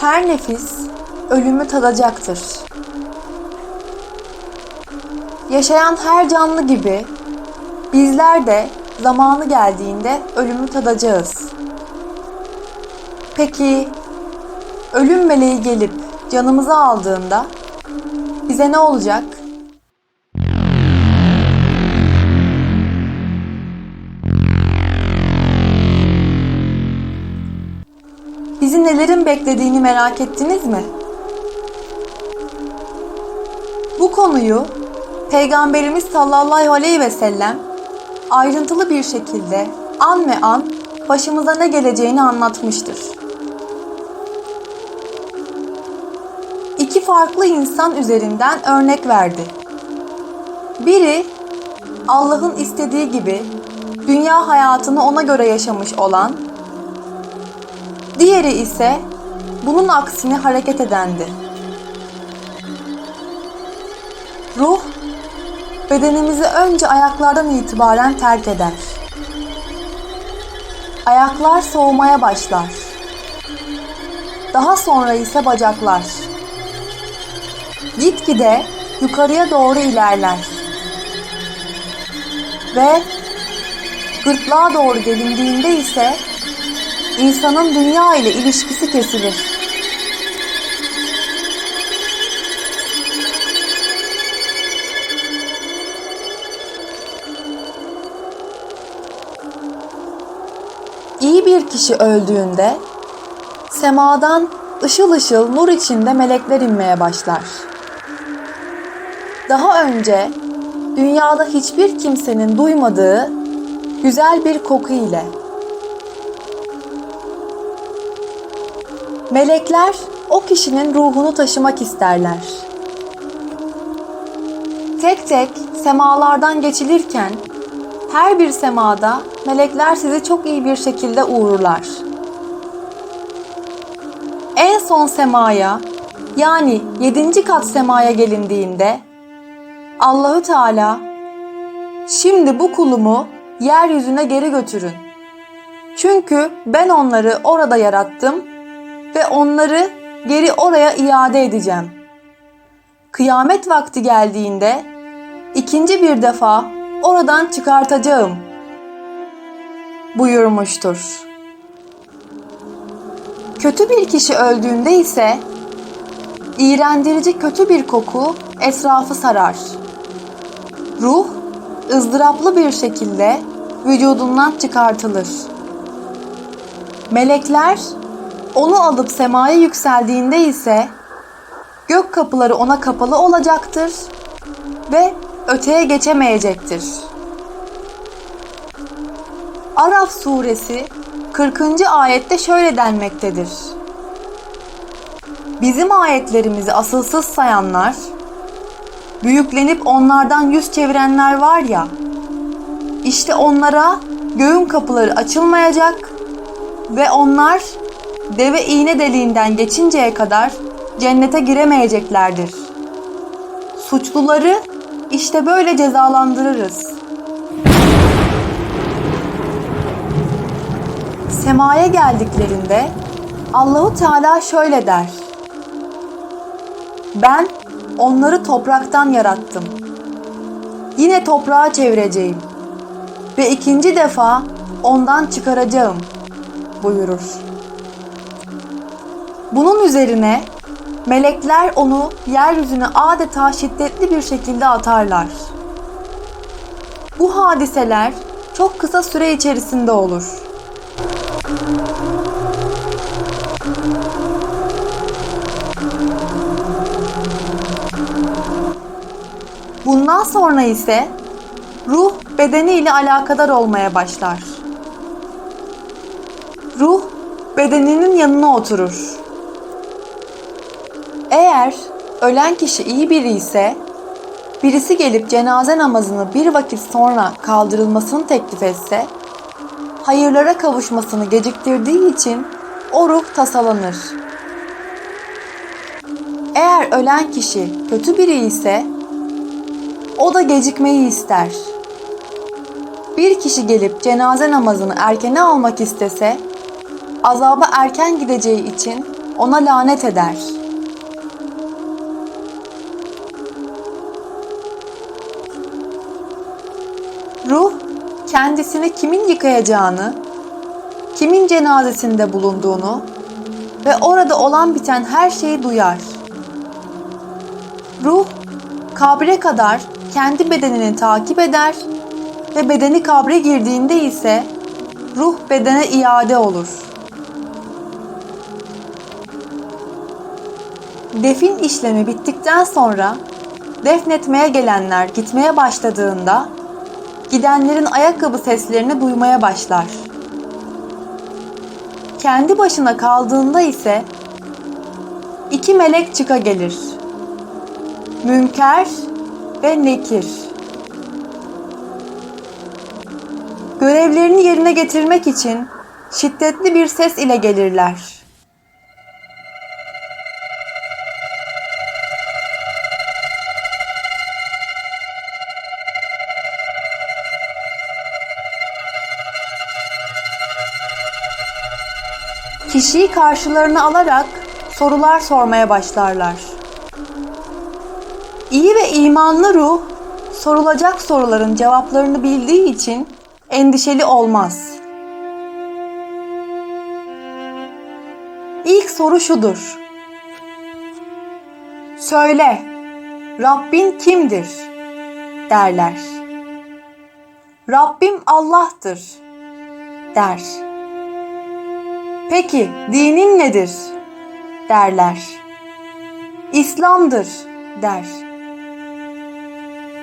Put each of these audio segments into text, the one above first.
Her nefis ölümü tadacaktır. Yaşayan her canlı gibi bizler de zamanı geldiğinde ölümü tadacağız. Peki ölüm meleği gelip canımızı aldığında bize ne olacak? Bizi nelerin beklediğini merak ettiniz mi? Bu konuyu Peygamberimiz sallallahu aleyhi ve sellem ayrıntılı bir şekilde an ve an başımıza ne geleceğini anlatmıştır. İki farklı insan üzerinden örnek verdi. Biri Allah'ın istediği gibi dünya hayatını ona göre yaşamış olan Diğeri ise bunun aksine hareket edendi. Ruh, bedenimizi önce ayaklardan itibaren terk eder. Ayaklar soğumaya başlar. Daha sonra ise bacaklar. Gitgide yukarıya doğru ilerler. Ve gırtlağa doğru gelindiğinde ise insanın dünya ile ilişkisi kesilir. İyi bir kişi öldüğünde semadan ışıl ışıl nur içinde melekler inmeye başlar. Daha önce dünyada hiçbir kimsenin duymadığı güzel bir koku ile Melekler o kişinin ruhunu taşımak isterler. Tek tek semalardan geçilirken her bir semada melekler sizi çok iyi bir şekilde uğurlar. En son semaya yani yedinci kat semaya gelindiğinde Allahü Teala şimdi bu kulumu yeryüzüne geri götürün. Çünkü ben onları orada yarattım ve onları geri oraya iade edeceğim. Kıyamet vakti geldiğinde ikinci bir defa oradan çıkartacağım buyurmuştur. Kötü bir kişi öldüğünde ise iğrendirici kötü bir koku etrafı sarar. Ruh ızdıraplı bir şekilde vücudundan çıkartılır. Melekler onu alıp semaya yükseldiğinde ise gök kapıları ona kapalı olacaktır ve öteye geçemeyecektir. Araf suresi 40. ayette şöyle denmektedir. Bizim ayetlerimizi asılsız sayanlar, büyüklenip onlardan yüz çevirenler var ya, işte onlara göğün kapıları açılmayacak ve onlar deve iğne deliğinden geçinceye kadar cennete giremeyeceklerdir. Suçluları işte böyle cezalandırırız. Semaya geldiklerinde Allahu Teala şöyle der. Ben onları topraktan yarattım. Yine toprağa çevireceğim ve ikinci defa ondan çıkaracağım buyurur. Bunun üzerine melekler onu yeryüzüne adeta şiddetli bir şekilde atarlar. Bu hadiseler çok kısa süre içerisinde olur. Bundan sonra ise ruh bedeniyle alakadar olmaya başlar. Ruh bedeninin yanına oturur. Eğer ölen kişi iyi biri ise birisi gelip cenaze namazını bir vakit sonra kaldırılmasını teklif etse hayırlara kavuşmasını geciktirdiği için o ruh tasalanır. Eğer ölen kişi kötü biri ise o da gecikmeyi ister. Bir kişi gelip cenaze namazını erkene almak istese azaba erken gideceği için ona lanet eder. Kendisini kimin yıkayacağını, kimin cenazesinde bulunduğunu ve orada olan biten her şeyi duyar. Ruh kabre kadar kendi bedenini takip eder ve bedeni kabre girdiğinde ise ruh bedene iade olur. Defin işlemi bittikten sonra defnetmeye gelenler gitmeye başladığında gidenlerin ayakkabı seslerini duymaya başlar. Kendi başına kaldığında ise iki melek çıka gelir. Münker ve Nekir. Görevlerini yerine getirmek için şiddetli bir ses ile gelirler. Kişiyi karşılarına alarak sorular sormaya başlarlar. İyi ve imanlı ruh sorulacak soruların cevaplarını bildiği için endişeli olmaz. İlk soru şudur. Söyle, Rabbin kimdir? derler. Rabbim Allah'tır der. Peki dinin nedir? derler. İslam'dır der.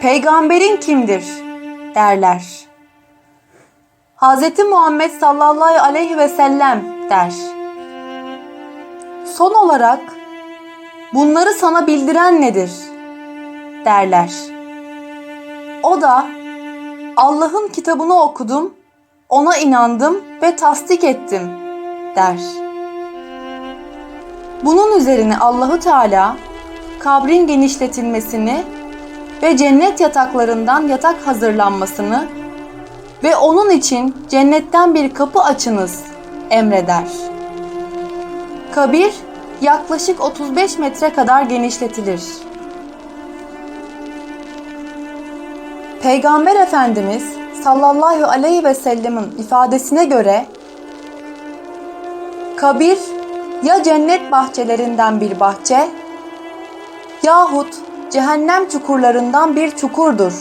Peygamberin kimdir? derler. Hz. Muhammed sallallahu aleyhi ve sellem der. Son olarak bunları sana bildiren nedir? derler. O da Allah'ın kitabını okudum, ona inandım ve tasdik ettim der. Bunun üzerine Allahu Teala kabrin genişletilmesini ve cennet yataklarından yatak hazırlanmasını ve onun için cennetten bir kapı açınız emreder. Kabir yaklaşık 35 metre kadar genişletilir. Peygamber Efendimiz sallallahu aleyhi ve sellemin ifadesine göre kabir ya cennet bahçelerinden bir bahçe yahut cehennem çukurlarından bir çukurdur.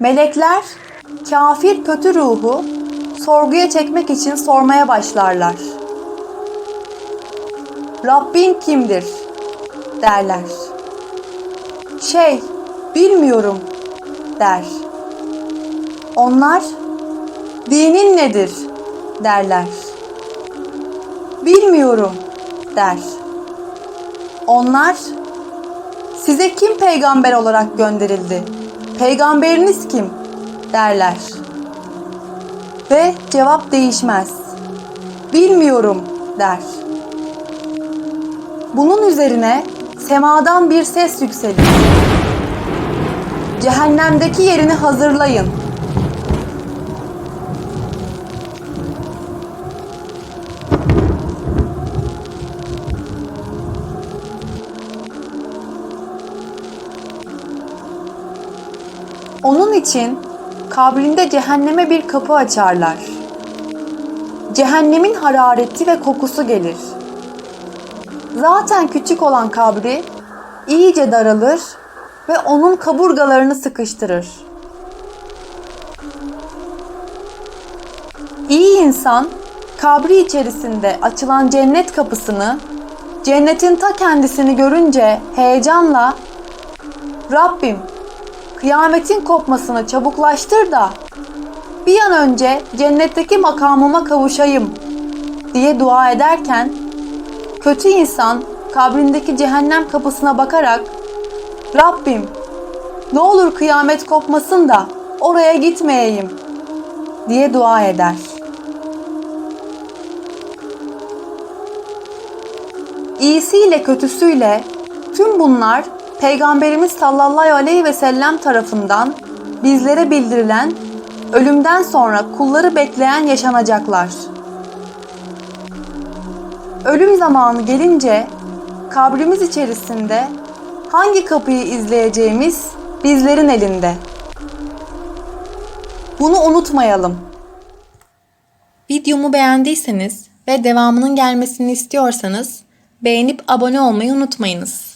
Melekler kafir kötü ruhu sorguya çekmek için sormaya başlarlar. Rabbin kimdir? derler. Şey, bilmiyorum der. Onlar dinin nedir derler. Bilmiyorum der. Onlar size kim peygamber olarak gönderildi? Peygamberiniz kim? derler. Ve cevap değişmez. Bilmiyorum der. Bunun üzerine semadan bir ses yükselir. Cehennemdeki yerini hazırlayın. İçin kabrinde cehenneme bir kapı açarlar. Cehennemin harareti ve kokusu gelir. Zaten küçük olan kabri iyice daralır ve onun kaburgalarını sıkıştırır. İyi insan kabri içerisinde açılan cennet kapısını, cennetin ta kendisini görünce heyecanla Rabbim kıyametin kopmasını çabuklaştır da bir an önce cennetteki makamıma kavuşayım diye dua ederken kötü insan kabrindeki cehennem kapısına bakarak Rabbim ne olur kıyamet kopmasın da oraya gitmeyeyim diye dua eder. İyisiyle kötüsüyle tüm bunlar Peygamberimiz sallallahu aleyhi ve sellem tarafından bizlere bildirilen ölümden sonra kulları bekleyen yaşanacaklar. Ölüm zamanı gelince kabrimiz içerisinde hangi kapıyı izleyeceğimiz bizlerin elinde. Bunu unutmayalım. Videomu beğendiyseniz ve devamının gelmesini istiyorsanız beğenip abone olmayı unutmayınız.